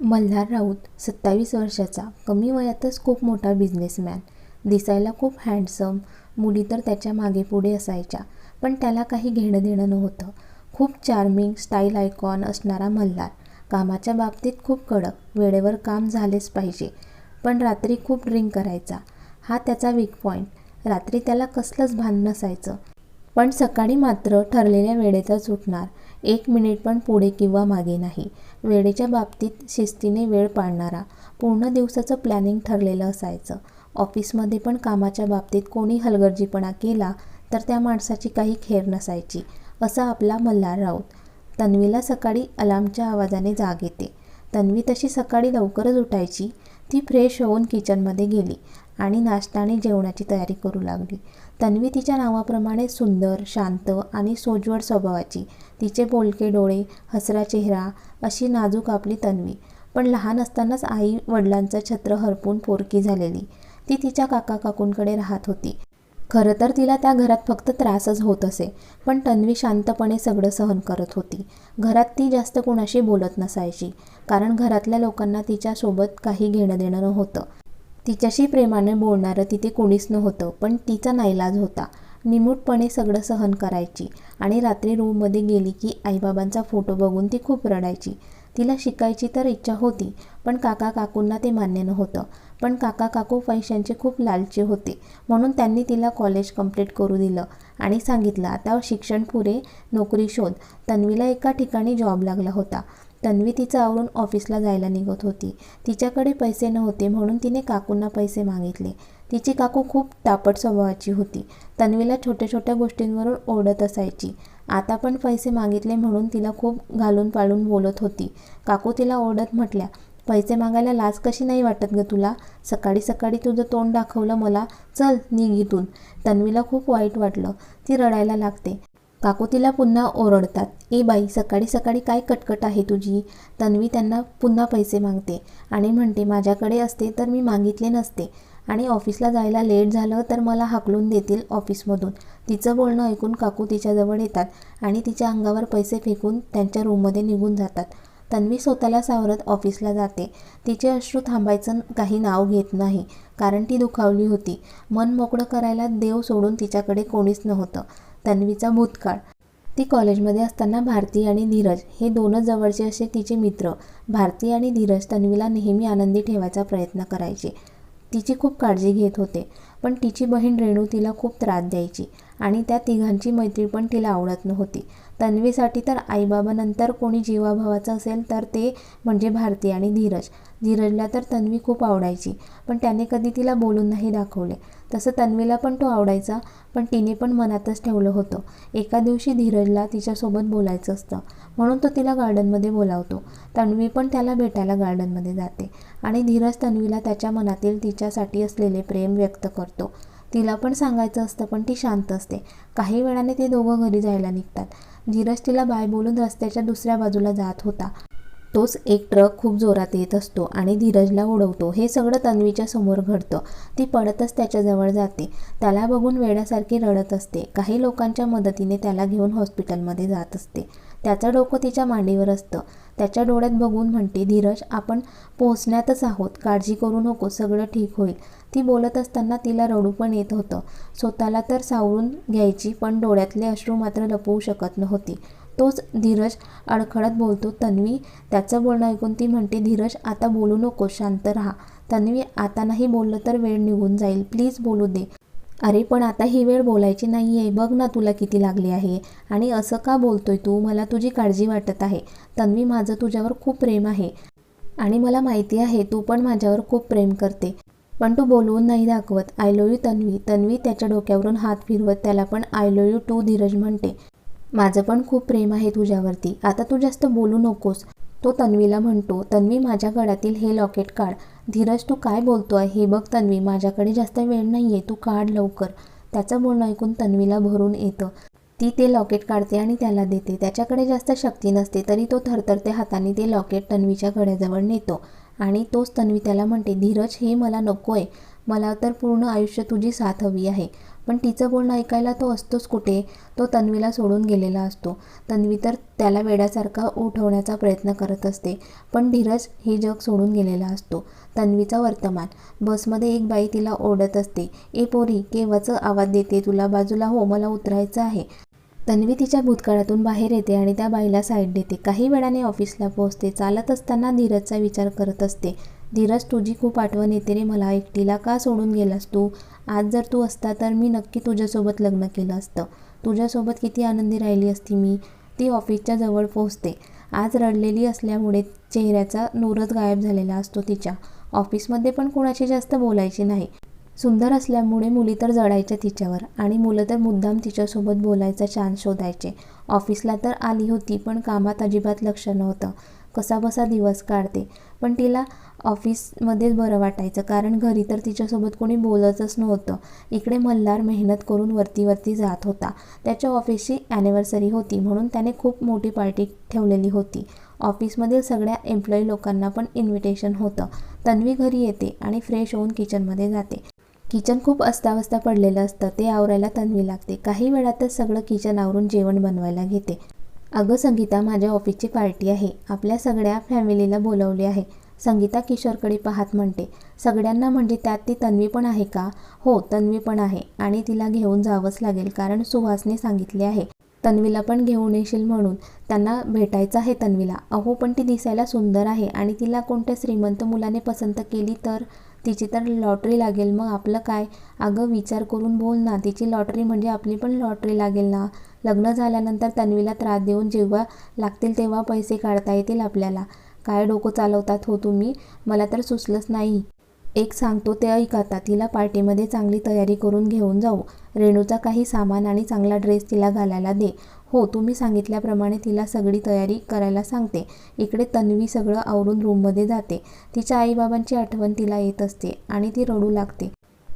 मल्हार राऊत सत्तावीस वर्षाचा कमी वयातच खूप मोठा बिझनेसमॅन दिसायला खूप हँडसम मुली तर त्याच्यामागे पुढे असायच्या पण त्याला काही घेणं देणं नव्हतं. खूप चार्मिंग स्टाईल आयकॉन असणारा मल्हार. कामाच्या बाबतीत खूप कडक वेळेवर काम झालेच पाहिजे पण रात्री खूप ड्रिंक करायचा. हा त्याचा वीक पॉईंट रात्री त्याला कसलंच भान नसायचं. पण सकाळी मात्र ठरलेल्या वेळेतच उठणार एक मिनिट पण पुढे किंवा मागे नाही. वेळेच्या बाबतीत शिस्तीने वेळ पाळणारा पूर्ण दिवसाचं प्लॅनिंग ठरलेलं असायचं. ऑफिसमध्ये पण कामाच्या बाबतीत कोणी हलगर्जीपणा केला तर त्या माणसाची काही खेर नसायची असा आपला मल्हार राऊत. तन्वीला सकाळी अलार्मच्या आवाजाने जाग येते. तन्वी तशी सकाळी लवकरच उठायची. ती फ्रेश होऊन किचनमध्ये गेली. आणि नाश्ता आणि जेवणाची तयारी करू लागली. तन्वी तिच्या नावाप्रमाणे सुंदर शांत आणि सोज्वळ स्वभावाची. तिचे बोलके डोळे हसरा चेहरा अशी नाजूक आपली तन्वी. पण लहान असतानाच आई वडिलांचं छत्र हरपून पोरकी झालेली. ती तिच्या काका काकूंकडे राहत होती. खरं तर तिला त्या घरात फक्त त्रासच होत असे पण तन्वी शांतपणे सगळं सहन करत होती. घरात ती जास्त कोणाशी बोलत नसायची कारण घरातल्या लोकांना तिच्यासोबत काही घेणं देणं नव्हतं. तिच्याशी प्रेमाने बोलणारं तिथे कोणीच नव्हतं पण तिचा नाईलाज होता. निमूटपणे सगळं सहन करायची आणि रात्री रूममध्ये गेली की आईबाबांचा फोटो बघून ती खूप रडायची. तिला शिकायची तर इच्छा होती पण काका काकूंना ते मान्य नव्हतं. पण काका काकू पैशांचे खूप लालचे होते म्हणून त्यांनी तिला कॉलेज कंप्लीट करू दिलं आणि सांगितलं आता शिक्षण पुरे नोकरी शोध. तन्वीला एका ठिकाणी जॉब लागला होता. तन्वी तिचं आवरून ऑफिसला जायला निघत होती. तिच्याकडे पैसे नव्हते म्हणून तिने काकूंना पैसे मागितले. तिची काकू खूप तापट स्वभावाची होती. तन्वीला छोट्या छोट्या गोष्टींवरून ओढत असायची. आता पण पैसे मागितले म्हणून तिला खूप घालून पाळून बोलत होती. काकू तिला ओढत म्हटल्या पैसे मागायला लाज कशी नाही वाटत ग तुला? सकाळी सकाळी तुझं तोंड दाखवलं मला. चल निघ इथून. तन्वीला खूप वाईट वाटलं. ती रडायला लागते. काकू तिला पुन्हा ओरडतात. ए बाई सकाळी सकाळी काय कटकट आहे तुझी तन्वी त्यांना पुन्हा पैसे मागते आणि म्हणते माझ्याकडे असते तर मी मागितले नसते. आणि ऑफिसला जायला लेट झालं तर मला हाकलून देतील ऑफिसमधून तिचं बोलणं ऐकून काकू तिच्याजवळ येतात आणि तिच्या अंगावर पैसे फेकून त्यांच्या रूममध्ये निघून जातात. तन्वी स्वतःला सावरत ऑफिसला जाते. तिचे अश्रू थांबायचं काही नाव घेत नाही कारण ती दुखावली होती. मन मोकळं करायला देव सोडून तिच्याकडे कोणीच नव्हतं. तन्वीचा भूतकाळ. ती कॉलेजमध्ये असताना भारती आणि धीरज हे दोनच जवळचे असे तिचे मित्र. भारती आणि धीरज तन्वीला नेहमी आनंदी ठेवायचा प्रयत्न करायचे. तिची खूप काळजी घेत होते पण तिची बहीण रेणू तिला खूप त्रास द्यायची आणि त्या तिघांची मैत्री पण तिला आवडत नव्हती. तन्वीसाठी तर आईबाबानंतर कोणी जीवाभावाचं असेल तर ते म्हणजे भारती आणि धीरज. धीरजला तर तन्वी खूप आवडायची पण त्याने कधी तिला बोलून नाही दाखवले. तसं तन्वीला पण तो आवडायचा पण तिने पण मनातच ठेवलं होतं. एका दिवशी धीरजला तिच्यासोबत बोलायचं असतं. म्हणून तो तिला गार्डनमध्ये बोलावतो. तन्वी पण त्याला भेटायला गार्डनमध्ये जाते. आणि धीरज तन्वीला त्याच्या मनातील तिच्यासाठी असलेले प्रेम व्यक्त करतो. तिला पण सांगायचं असतं पण ती शांत असते. काही वेळाने ते दोघं घरी जायला निघतात. धीरज तिला बाय बोलून रस्त्याच्या दुसऱ्या बाजूला जात होता. तोच एक ट्रक खूप जोरात येत असतो आणि धीरजला उडवतो. हे सगळं तन्वीच्या समोर घडतं. ती पडतच त्याच्याजवळ जाते. त्याला बघून वेड्यासारखी रडत असते. काही लोकांच्या मदतीने त्याला घेऊन हॉस्पिटलमध्ये जात असते. त्याचं डोकं तिच्या मांडीवर असतं. त्याच्या डोळ्यात बघून म्हणते धीरज आपण पोहोचण्यातच आहोत. काळजी करू नको. सगळं ठीक होईल. ती बोलत असताना तिला रडू पण येत होतं. स्वतःला तर सावरून घ्यायची पण डोळ्यातले अश्रू मात्र लपवू शकत नव्हती. तोच धीरज अडखळत बोलतो तन्वी. त्याचं बोलणं ऐकून ती म्हणते धीरज आता बोलू नको शांत राहा. तन्वी आता नाही बोललं तर वेळ निघून जाईल. प्लीज बोलू दे. अरे पण आता ही वेळ बोलायची नाही आहे बघ ना तुला किती लागली आहे. आणि असं का बोलतोय तू? मला तुझी काळजी वाटत आहे. तन्वी माझं तुझ्यावर खूप प्रेम आहे. आणि मला माहिती आहे तू पण माझ्यावर खूप प्रेम करते. पण तू बोलवून नाही दाखवत. I love you Tanvi. Tanvi त्याच्या डोक्यावरून हात फिरवत त्याला पण I love you too Dheeraj म्हणते. माझं पण खूप प्रेम आहे तुझ्यावरती. आता तू जास्त बोलू नकोस. तो तन्वीला म्हणतो तन्वी माझ्या गळ्यातील हे लॉकेट काढ. धीरज तू काय बोलतो आहे हे बघ तन्वी माझ्याकडे जास्त वेळ नाही आहे तू काढ लवकर. त्याचं बोलणं ऐकून तन्वीला भरून येतं. ती ते लॉकेट काढते आणि त्याला देते. त्याच्याकडे जास्त शक्ती नसते तरी तो थरथरते हाताने ते लॉकेट तन्वीच्या गळ्याजवळ नेतो. आणि तोच तन्वी त्याला म्हणते धीरज हे मला नको आहे मला तर पूर्ण आयुष्य तुझी साथ हवी आहे. पण तिचं बोलणं ऐकायला तो असतोच कुठे? तो तन्वीला सोडून गेलेला असतो. तन्वी तर त्याला वेड्यासारखा उठवण्याचा प्रयत्न करत असते पण धीरज हे जग सोडून गेलेला असतो. तन्वीचा वर्तमान बसमध्ये एक बाई तिला ओढत असते. ए पोरी केव्हाचं आवाज देते तुला? बाजूला हो मला उतरायचं आहे. तन्वी तिच्या भूतकाळातून बाहेर येते आणि त्या बाईला साईड देते. काही वेळाने ऑफिसला पोहोचते. चालत असताना धीरजचा विचार करत असते. धीरज तुझी खूप आठवण येते रे मला एकटीला. का सोडून गेलास तू? आज जर तू असता तर मी नक्की तुझ्यासोबत लग्न केलं असतं. तुझ्यासोबत किती आनंदी राहिली असती मी. ती ऑफिसच्या जवळ पोहोचते. आज रडलेली असल्यामुळे चेहऱ्याचा नूरच गायब झालेला असतो तिच्या. ऑफिसमध्ये पण कोणाशी जास्त बोलायची नाही. सुंदर असल्यामुळे मुली तर जळायच्या तिच्यावर आणि मुलं तर मुद्दाम तिच्यासोबत बोलायचा चान्स शोधायचे. ऑफिसला तर आली होती पण कामात अजिबात लक्ष नव्हतं. कसाबसा दिवस काढते. पण तिला ऑफिसमध्येच बरं वाटायचं. कारण घरी तर तिच्यासोबत कोणी बोलतच नव्हतं. इकडे मल्हार मेहनत करून वरती वरती जात होता. त्याच्या ऑफिसची ॲनिव्हर्सरी होती. म्हणून त्याने खूप मोठी पार्टी ठेवलेली होती. ऑफिसमधील सगळ्या एम्प्लॉई लोकांना पण इन्व्हिटेशन होतं. तन्वी घरी येते आणि फ्रेश होऊन किचनमध्ये जाते. किचन खूप अस्तावस्ता पडलेलं असतं. ते आवरायला तन्वी लागते. काही वेळातच सगळं किचन आवरून जेवण बनवायला घेते. अगं संगीता माझ्या ऑफिसची पार्टी आहे. आपल्या सगळ्या फॅमिलीला बोलवले आहे. संगीता किशोरकडे पाहत म्हणते सगळ्यांना म्हणजे त्यात ती तन्वी पण आहे का? हो तन्वी पण आहे आणि तिला घेऊन जावंच लागेल कारण सुहासने सांगितले आहे. तन्वीला पण घेऊन येशील म्हणून. त्यांना भेटायचं आहे तन्वीला. अहो पण ती दिसायला सुंदर आहे आणि तिला कोणत्या श्रीमंत मुलाने पसंत केली तर? तिची तर लॉटरी लागेल. मग आपलं काय? अगं विचार करून बोल ना. तिची लॉटरी म्हणजे आपली पण लॉटरी लागेल ना. लग्न झाल्यानंतर तन्वीला त्रास देऊन जेव्हा लागतील तेव्हा पैसे काढता येतील आपल्याला. काय डोकं चालवतात हो तुम्ही? मला तर सुचलंच नाही. एक सांगतो ते ऐक आता तिला पार्टीमध्ये चांगली तयारी करून घेऊन जाऊ. रेणूचा काही सामान आणि चांगला ड्रेस तिला घालायला दे. हो तुम्ही सांगितल्याप्रमाणे तिला सगळी तयारी करायला सांगते. इकडे तन्वी सगळं आवरून रूममध्ये जाते. तिच्या आईबाबांची आठवण तिला येत असते आणि ती रडू लागते.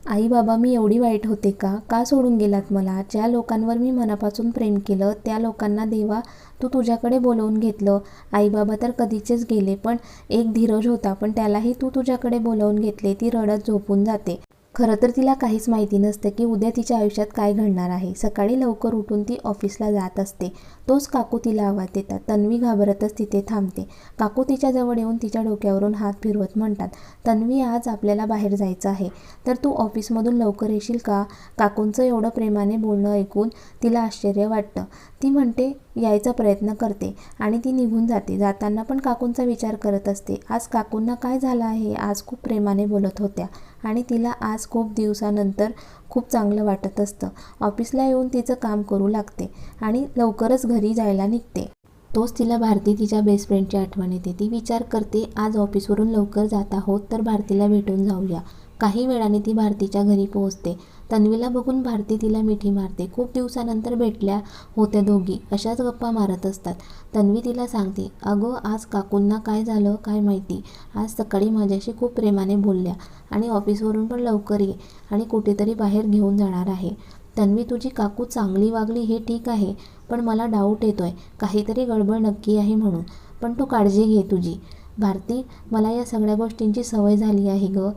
आई बाबा मी एवढी वाईट होते का? का सोडून गेलात मला? ज्या लोकांवर मी मनापासून प्रेम केलं त्या लोकांना देवा तू तुझ्याकडे बोलवून घेतलं. आई बाबा तर कधीचेच गेले पण एक धीरज होता पण त्यालाही तू तुझ्याकडे बोलवून घेतले ती रडत झोपून जाते. खरं तर तिला काहीच माहिती नसतं की उद्या तिच्या आयुष्यात काय घडणार आहे. सकाळी लवकर उठून ती ऑफिसला जात असते. तोच काकू तिला आवाज देतात. तन्वी घाबरतच तिथे थांबते. काकू तिच्याजवळ येऊन तिच्या डोक्यावरून हात फिरवत म्हणतात तन्वी आज आपल्याला बाहेर जायचं आहे. तर तू ऑफिसमधून लवकर येशील का काकूंचं एवढं प्रेमाने बोलणं ऐकून तिला आश्चर्य वाटतं. ती म्हणते यायचा प्रयत्न करते. आणि ती निघून जाते. जाताना पण काकूंचा विचार करत असते. आज काकूंना काय झालं आहे? आज खूप प्रेमाने बोलत होत्या. आणि तिला आज खूप दिवसानंतर खूप चांगलं वाटत असतं. ऑफिसला येऊन तिचं काम करू लागते आणि लवकरच घरी जायला निघते. तोच तिला भारती तिच्या बेस्ट फ्रेंडची आठवण येते. ती विचार करते आज ऑफिसवरून लवकर जात आहोत तर भारतीला भेटून जाऊया. काही वेळाने ती भारतीच्या घरी पोहोचते. तन्वीला बघून भारती तिला मिठी मारते. खूप दिवसानंतर भेटल्या होत्या दोघी. अशाच गप्पा मारत असतात. तन्वी तिला सांगते अगं आज काकूंना काय झालं काय माहिती? आज सकाळी माझ्याशी खूप प्रेमाने बोलल्या आणि ऑफिसवरून पण लवकर ये आणि कुठेतरी बाहेर घेऊन जाणार आहे. तन्वी तुझी काकू चांगली वागली हे ठीक आहे पण मला डाऊट येतोय. काहीतरी गडबड नक्की आहे म्हणून. पण तू काळजी घे तुझी. भारती मला या सगळ्या गोष्टींची सवय झाली आहे गं.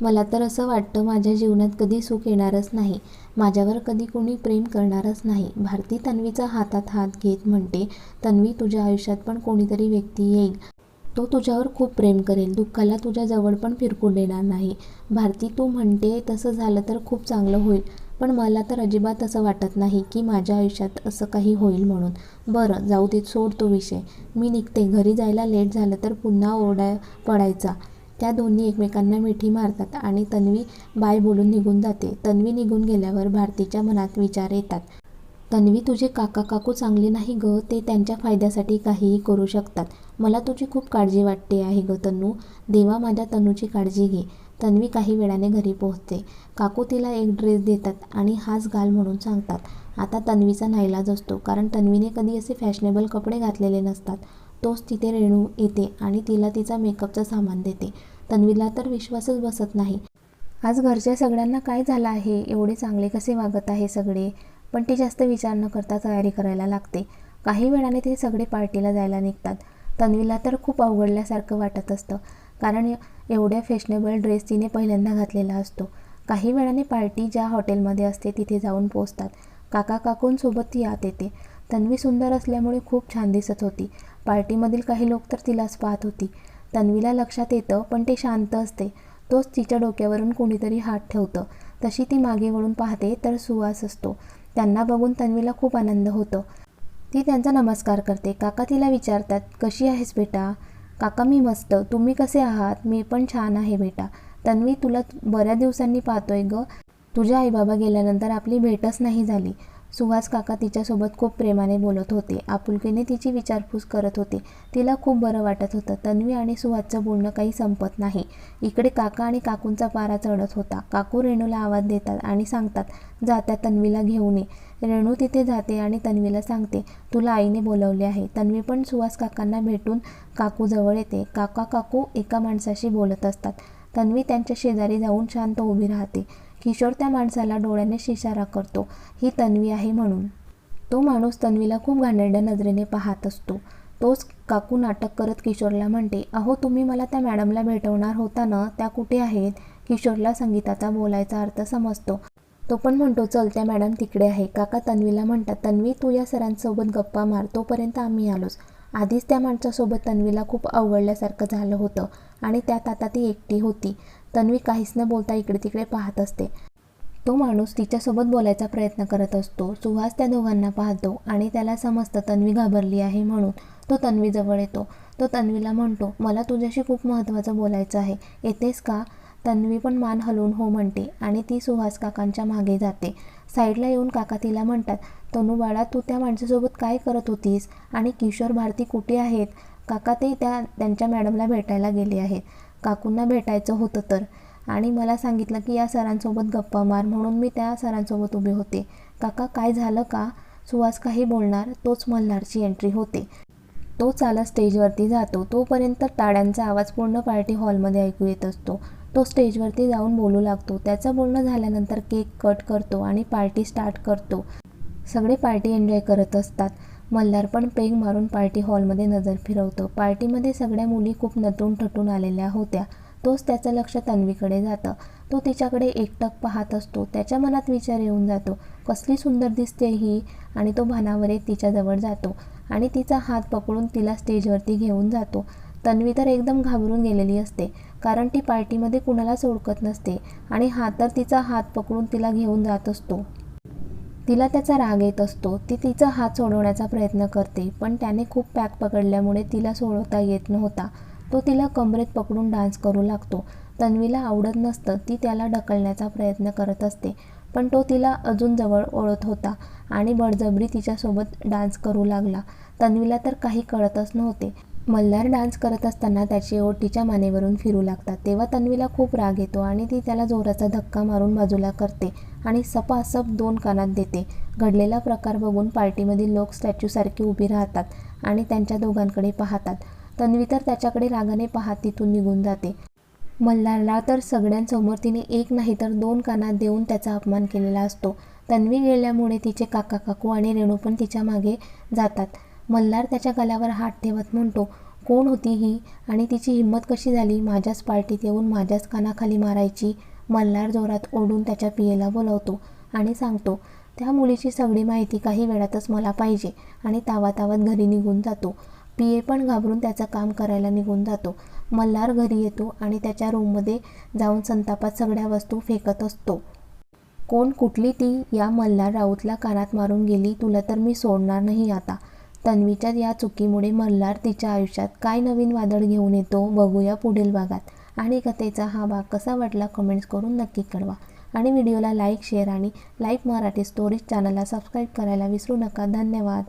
मला तर असं वाटतं माझ्या जीवनात कधी सुख येणारच नाही. माझ्यावर कधी कोणी प्रेम करणारच नाही. भारती तन्वीचा हातात हात घेत म्हणते तन्वी तुझ्या आयुष्यात पण कोणीतरी व्यक्ती येईल. तो तुझ्यावर खूप प्रेम करेल. दुःखाला तुझ्या जवळ पण फिरकू देणार नाही. भारती तू म्हणते तसं झालं तर खूप चांगलं होईल. पण मला तर अजिबात असं वाटत नाही की माझ्या आयुष्यात असं काही होईल म्हणून. बरं जाऊ दे सोड तो विषय. मी निघते. घरी जायला लेट झालं तर पुन्हा ओरडा पडायचा. त्या दोन्ही एकमेकांना मिठी मारतात आणि तन्वी बाय बोलून निघून जाते. तन्वी निघून गेल्यावर भारतीच्या मनात विचार येतात. तन्वी तुझे काका काकू चांगले नाही ग ते त्यांच्या फायद्यासाठी काहीही करू शकतात. मला तुझी खूप काळजी वाटते आहे ग तन्नू. देवा माझ्या तन्नूची काळजी घे. तन्वी काही वेळाने घरी पोहोचते. काकू तिला एक ड्रेस देतात आणि हाच घाल म्हणून सांगतात. आता तन्वीचा नाईलाज असतो कारण तन्वीने कधी असे फॅशनेबल कपडे घातलेले नसतात. तोच तिथे रेणू येते आणि तिला तिचा मेकअपचं सामान देते. तन्वीला तर विश्वासच बसत नाही. आज घरच्या सगळ्यांना काय झालं आहे? एवढे चांगले कसे वागत आहे सगळे? पण ती जास्त विचार न करता तयारी करायला लागते. काही वेळाने ते सगळे पार्टीला जायला निघतात. तन्वीला तर खूप अवघडल्यासारखं वाटत असतं. कारण एवढ्या फॅशनेबल ड्रेस तिने पहिल्यांदा घातलेला असतो. काही वेळाने पार्टी ज्या हॉटेलमध्ये असते तिथे जाऊन पोचतात काका काकूंसोबत ती आत येते. तन्वी सुंदर असल्यामुळे खूप छान दिसत होती. पार्टीमधील काही लोक तर तिलाच पाहत होती. तन्वीला लक्षात येतं पण ते शांत असते. तोच तिच्या डोक्यावरून कोणीतरी हात ठेवतं. तशी ती मागे वळून पाहते तर सुवास असतो. त्यांना बघून तन्वीला खूप आनंद होतो. ती त्यांचा नमस्कार करते. काका तिला विचारतात कशी आहेस बेटा? काका मी मस्त. तुम्ही कसे आहात? मी पण छान आहे बेटा. तन्वी तुला बऱ्याच दिवसांनी पाहतोय ग. तुझ्या आईबाबा गेल्यानंतर आपली भेटच नाही झाली. सुहास काका तिच्यासोबत खूप प्रेमाने बोलत होते. आपुलकीने तिची विचारपूस करत होते. तिला खूप बरं वाटत होतं. तन्वी आणि सुहासचं बोलणं काही संपत नाही. इकडे काका आणि काकूंचा पारा चढत होता. काकू रेणूला आवाज देतात आणि सांगतात जात्या तन्वीला घेऊन ये. रेणू तिथे जाते आणि तन्वीला सांगते तुला आईने बोलवले आहे. तन्वी पण सुहास काकांना भेटून काकू जवळ येते. काका काकू एका माणसाशी बोलत असतात. तन्वी त्यांच्या शेजारी जाऊन शांत उभी राहते. किशोर त्या माणसाला डोळ्याने शिशारा करतो. ही तन्वी आहे म्हणून. तो माणूस तन्वीला खूप घाणेरड्या नजरेने पाहत असतो. तोच काकू नाटक करत किशोरला म्हणते अहो तुम्ही मला त्या मॅडमला भेटवणार होता ना? त्या कुठे आहेत? किशोरला संगीताचा बोलायचा अर्थ समजतो. तो पण म्हणतो चल त्या मॅडम तिकडे आहे. काका तन्वीला म्हणतात तन्वी तू या सरांसोबत गप्पा मार तोपर्यंत आम्ही आलोच. आधीच त्या माणसासोबत तन्वीला खूप अवघडल्यासारखं झालं होतं आणि त्यात आता ती एकटी होती. तन्वी काहीच न बोलता इकडे तिकडे पाहत असते. तो माणूस तिच्यासोबत बोलायचा प्रयत्न करत असतो. सुहास त्या दोघांना पाहतो आणि त्याला समजतं तन्वी घाबरली आहे म्हणून. तो तन्वीजवळ येतो. तो तन्वीला म्हणतो मला तुझ्याशी खूप महत्त्वाचं बोलायचं आहे. येतेस का? तन्वी पण मान हलवून हो म्हणते आणि ती सुहास काकांच्या मागे जाते. साईडला येऊन काका तिला म्हणतात तनू बाळा तू त्या माणसासोबत काय करत होतीस? आणि किशोर भारती कुठे आहेत? काका ते त्या त्यांच्या मॅडमला भेटायला गेले आहेत. काकूंना भेटायचं होतं तर. आणि मला सांगितलं की या सरांसोबत गप्पा मार म्हणून मी त्या सरांसोबत उभे होते. काका काय झालं का? सुहास काही बोलणार तोच मल्हारची एंट्री होते. तो चालत स्टेजवरती जातो. तोपर्यंत टाळ्यांचा आवाज पूर्ण पार्टी हॉलमध्ये ऐकू येत असतो. तो स्टेजवरती जाऊन बोलू लागतो. त्याचं बोलणं झाल्यानंतर केक कट करतो आणि पार्टी स्टार्ट करतो. सगळे पार्टी एन्जॉय करत असतात. मल्हार पण पेग मारून पार्टी हॉलमध्ये नजर फिरवतो. पार्टीमध्ये सगळ्या मुली खूप नटून ठटून आलेल्या होत्या. तोच त्याचं लक्ष तन्वीकडे जातं. तो तिच्याकडे एकटक पाहत असतो. त्याच्या मनात विचार येऊन जातो. कसली सुंदर दिसते ही? आणि तो भानावर तिच्याजवळ जातो. आणि तिचा हात पकडून तिला स्टेजवरती घेऊन जातो. तन्वी तर एकदम घाबरून गेलेली असते. कारण ती पार्टीमध्ये कुणालाच ओळखत नसते. आणि हा तर तिचा हात पकडून तिला घेऊन जात असतो. तिला त्याचा राग येत असतो. ती तिचा हात सोडवण्याचा प्रयत्न करते पण त्याने खूप पॅक पकडल्यामुळे तिला सोडवता येत नव्हता. तो तिला कमरेत पकडून डान्स करू लागतो. तन्वीला आवडत नसतं ती त्याला ढकलण्याचा प्रयत्न करत असते पण तो तिला अजून जवळ ओळत होता आणि बळजबरी तिच्यासोबत डान्स करू लागला. तन्वीला तर काही कळतच नव्हते. मल्हार डान्स करत असताना त्याचे ओठ तिच्या मानेवरून फिरू लागतात. तेव्हा तन्वीला खूप राग येतो आणि ती त्याला जोराचा धक्का मारून बाजूला करते आणि सपासप दोन कानात देते. घडलेला प्रकार बघून पार्टीमधील लोक स्टॅच्यूसारखे उभी राहतात आणि त्यांच्या दोघांकडे पाहतात. तन्वी तर त्याच्याकडे रागाने पाहत तिथून निघून जाते. मल्हारला तर सगळ्यांसमोर तिने एक नाही तर दोन कानात देऊन त्याचा अपमान केलेला असतो. तन्वी गेल्यामुळे तिचे काका काकू आणि रेणू पण तिच्यामागे जातात. मल्हार त्याच्या गळ्यावर हात ठेवत म्हणतो कोण होती ही? आणि तिची हिंमत कशी झाली? माझ्याच पार्टीत येऊन माझ्याच कानाखाली मारायची. मल्हार जोरात ओढून त्याच्या पियेला बोलवतो आणि सांगतो त्या मुलीची सगळी माहिती काही वेळातच मला पाहिजे. आणि तावातावात घरी निघून जातो. पी पण घाबरून त्याचं काम करायला निघून जातो. मल्हार घरी येतो आणि त्याच्या रूममध्ये जाऊन संतापात सगळ्या वस्तू फेकत असतो. कोण कुठली ती? या मल्हार राऊतला कानात मारून गेली. तुला तर मी सोडणार नाही आता. तन्वीच्या या चुकीमुळे मल्हार तिच्या आयुष्यात काय नवीन वादळ घेऊन येतो बघूया पुढील भागात. आणि कथेचा हा भाग कसा वाटला कमेंट्स करून नक्की कळवा. आणि व्हिडिओला लाईक शेअर आणि लाईक मराठी स्टोरीज चॅनलला सबस्क्राईब करायला विसरू नका. धन्यवाद.